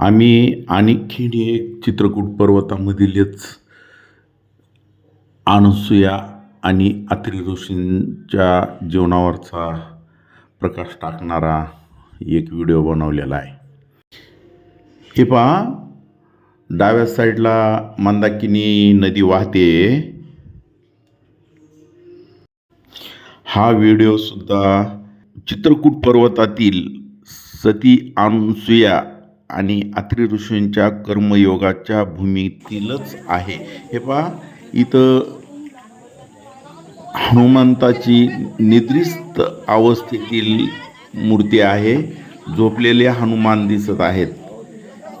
आम्ही आणखीन एक चित्रकूट पर्वतामधीलच अनसुया आणि अत्री ऋषींच्या जीवनावरचा प्रकाश टाकणारा एक व्हिडिओ बनवलेला आहे. हे पहा डाव्या साईडला मंदाकिनी नदी वाहते. हा व्हिडिओसुद्धा चित्रकूट पर्वतातील सती अनुसूया आणि अत्री ऋषींच्या कर्मयोगाच्या भूमीतीलच आहे. हे पहा इथं हनुमंताची निद्रिस्त अवस्थेतील मूर्ती आहे झोपलेले हनुमान दिसत आहेत.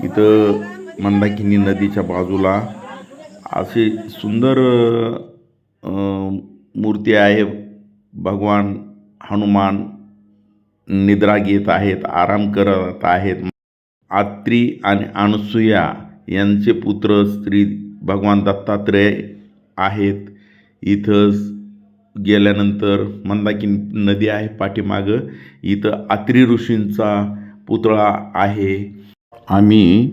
इथं मंदाकिनी नदीच्या बाजूला असे सुंदर मूर्ती आहे. भगवान हनुमान निद्रा घेत आहेत आराम करत आहेत आत्री आणि अनसूया यांचे पुत्र श्री भगवान दत्तात्रय आहेत. इथं गेल्यानंतर मंदाकिनी नदी आहे पाठीमागं. इथं आत्री ऋषींचा पुतळा आहे. आम्ही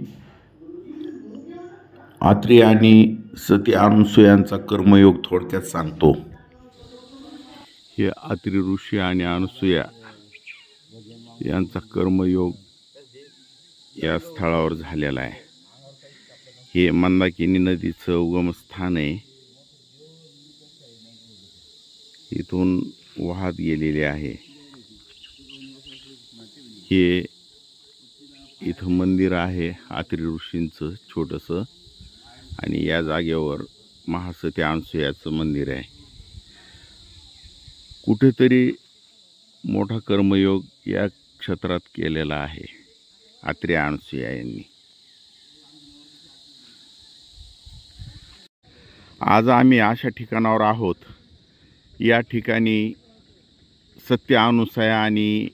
आत्री आणि सती अनुसुयांचा कर्मयोग थोडक्यात सांगतो. हे आत्री ऋषी आणि अनुसुया यांचा कर्मयोग या स्थळावर झालेला आहे. हे मंदाकिनी नदीचं उगमस्थान आहे. इथून वाहत गेलेले आहे. हे इथं मंदिर आहे आत्री ऋषींचं छोटंसं. आणि या जागेवर महासती अनसुयाचं मंदिर आहे. कुठेतरी मोठा कर्मयोग या क्षेत्रात केलेला आहे. आत्रे अनसूया यांनी. आज आम्ही अशा ठिकाणावर आहोत. या ठिकाणी सत्य अनुसया आणि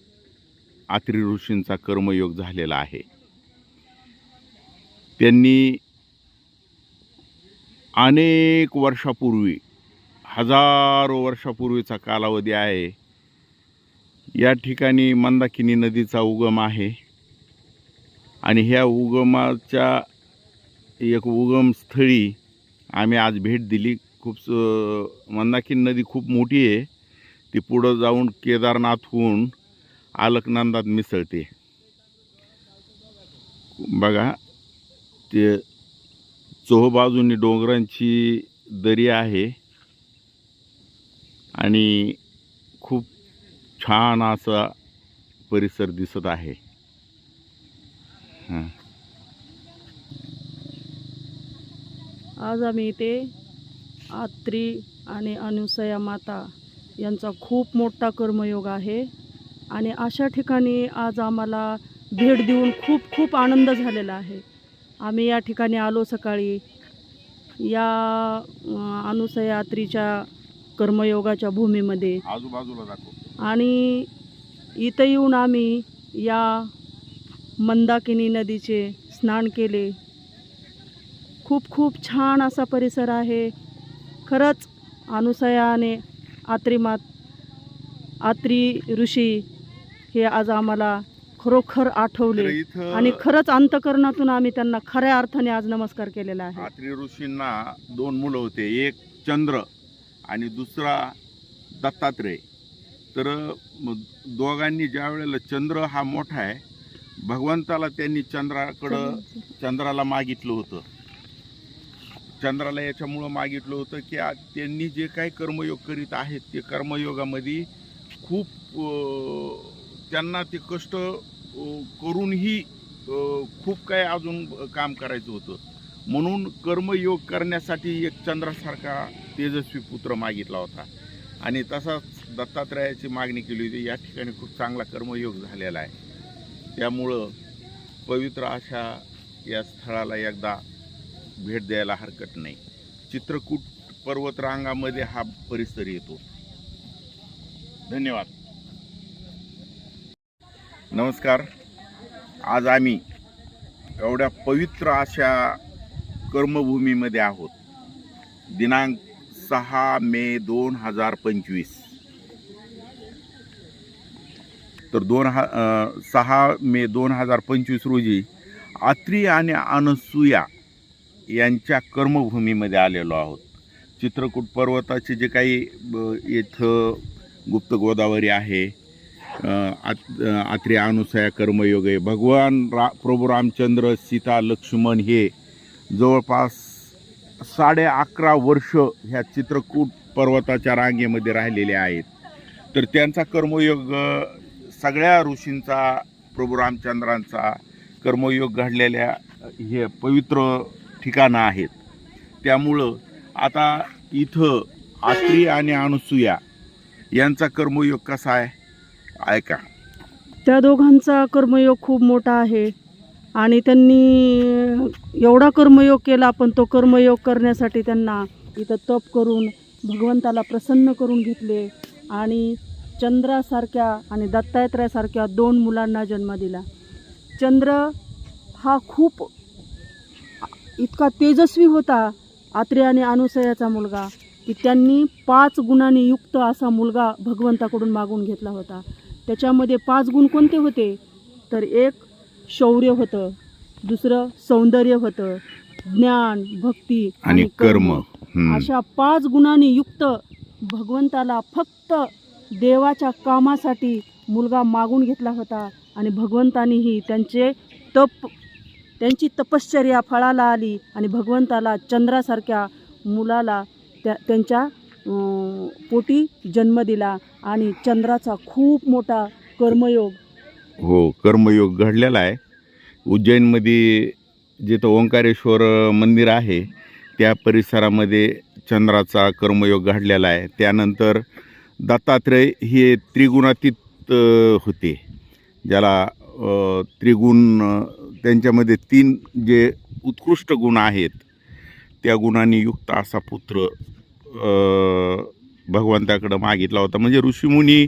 आत्री ऋषींचा कर्मयोग झालेला आहे. त्यांनी अनेक वर्षापूर्वी हजारो वर्षापूर्वीचा कालावधी आहे. या ठिकाणी मंदाकिनी नदीचा उगम आहे. आणि ह्या उगमाच्या एक उगमस्थळी आम्ही आज भेट दिली. खूप स- नदी खूप मोठी आहे. ती पुढं जाऊन केदारनाथहून आलकनंदात मिसळते. बघा ते चोहबाजूनी डोंगरांची दरी आहे. आणि खूप छान असा परिसर दिसत आहे. हां. आज आम्ही इथे आत्री आणि अनुसया माता यांचा खूप मोठा कर्मयोग आहे. आणि अशा ठिकाणी आज आम्हाला भेट देऊन खूप खूप आनंद झालेला आहे. आम्ही या ठिकाणी आलो सकाळी. या अनुसया आत्रीच्या कर्मयोगाच्या भूमीमध्ये. आजूबाजूला आणि इथं येऊन आम्ही या मंदाकिनी नदीचे स्नान केले. खूप खूप छान असा परिसर आहे. खरंच अनुसयाने आत्रिमात आत्री ऋषी हे आज आम्हाला खरोखर आठवले. आणि खरंच अंतकरणातून आम्ही त्यांना खऱ्या अर्थाने आज नमस्कार केलेला आहे. आत्री ऋषींना दोन मुलं होते एक चंद्र आणि दुसरा दत्तात्रय. तर दोघांनी ज्या वेळेला चंद्र हा मोठा आहे भगवंताला त्यांनी चंद्राकडं चंद्राला मागितलं होतं. चंद्राला याच्यामुळं मागितलं होतं की त्यांनी जे काही कर्मयोग करीत आहेत ते कर्मयोगामध्ये खूप त्यांना ते कष्ट करूनही खूप काही अजून काम करायचं होतं. म्हणून कर्मयोग करण्यासाठी एक चंद्रासारखा तेजस्वी पुत्र मागितला होता. आणि तसाच दत्तात्रयाची मागणी केली होती. या ठिकाणी खूप चांगला कर्मयोग झालेला आहे. त्यामुळं पवित्र अशा या स्थळाला एकदा भेट द्यायला हरकत नाही. चित्रकूट पर्वतरांगामध्ये हा परिसर येतो. धन्यवाद. नमस्कार. आज आम्ही एवढ्या पवित्र अशा कर्मभूमीमध्ये आहोत. दिनांक सहा मे दोन हजार पंचवीस. तर दोन हा सहा मे दोन हजार पंचवीस रोजी आत्री आणि अनसुया यांच्या कर्मभूमीमध्ये आलेलो आहोत. चित्रकूट पर्वताचे जे काही ब- इथं गुप्त गोदावरी आहे आत आत्री अनुसया कर्मयोग आहे. भगवान रा प्रभू रामचंद्र सीता लक्ष्मण हे जवळपास साडे अकरा वर्ष ह्या चित्रकूट पर्वताच्या रांगेमध्ये राहिलेले आहेत. तर त्यांचा कर्मयोग सगळ्या ऋषींचा प्रभू रामचंद्रांचा कर्मयोग घडलेल्या हे पवित्र ठिकाणं आहेत. त्यामुळं आता इथं आत्री आणि अनुसूया यांचा कर्मयोग कसा आहे? ऐका. त्या दोघांचा कर्मयोग खूप मोठा आहे आणि त्यांनी एवढा कर्मयोग केला पण तो कर्मयोग करण्यासाठी त्यांना इथं तप करून भगवंताला प्रसन्न करून घेतले आणि चंद्रासारख्या आणि दत्तात्रयासारख्या दोन मुलांना जन्म दिला. चंद्र हा खूप इतका तेजस्वी होता आत्रे आणि अनुसयाचा मुलगा की त्यांनी पाच गुणांनी युक्त असा मुलगा भगवंताकडून मागून घेतला होता. त्याच्यामध्ये पाच गुण कोणते होते? तर एक शौर्य होतं. दुसरं सौंदर्य होतं. ज्ञान भक्ती आणि कर्म. अशा पाच गुणांनी युक्त भगवंताला फक्त देवाच्या कामासाठी मुलगा मागून घेतला होता आणि भगवंतानीही त्यांचे तप त्यांची तपश्चर्या फळाला आली आणि भगवंताला चंद्रासारख्या मुलाला त्या त्यांच्या पोटी जन्म दिला आणि चंद्राचा खूप मोठा कर्मयोग हो कर्मयोग घडलेला आहे. उज्जैनमध्ये जिथं ओंकारेश्वर मंदिर आहे त्या परिसरामध्ये चंद्राचा कर्मयोग घडलेला आहे. त्यानंतर दत्तात्रय हे त्रिगुणातीत होते. ज्याला त्रिगुण त्यांच्यामध्ये तीन जे उत्कृष्ट गुण आहेत त्या गुणांनी युक्त असा पुत्र भगवंताकडं मागितला होता. म्हणजे ऋषीमुनी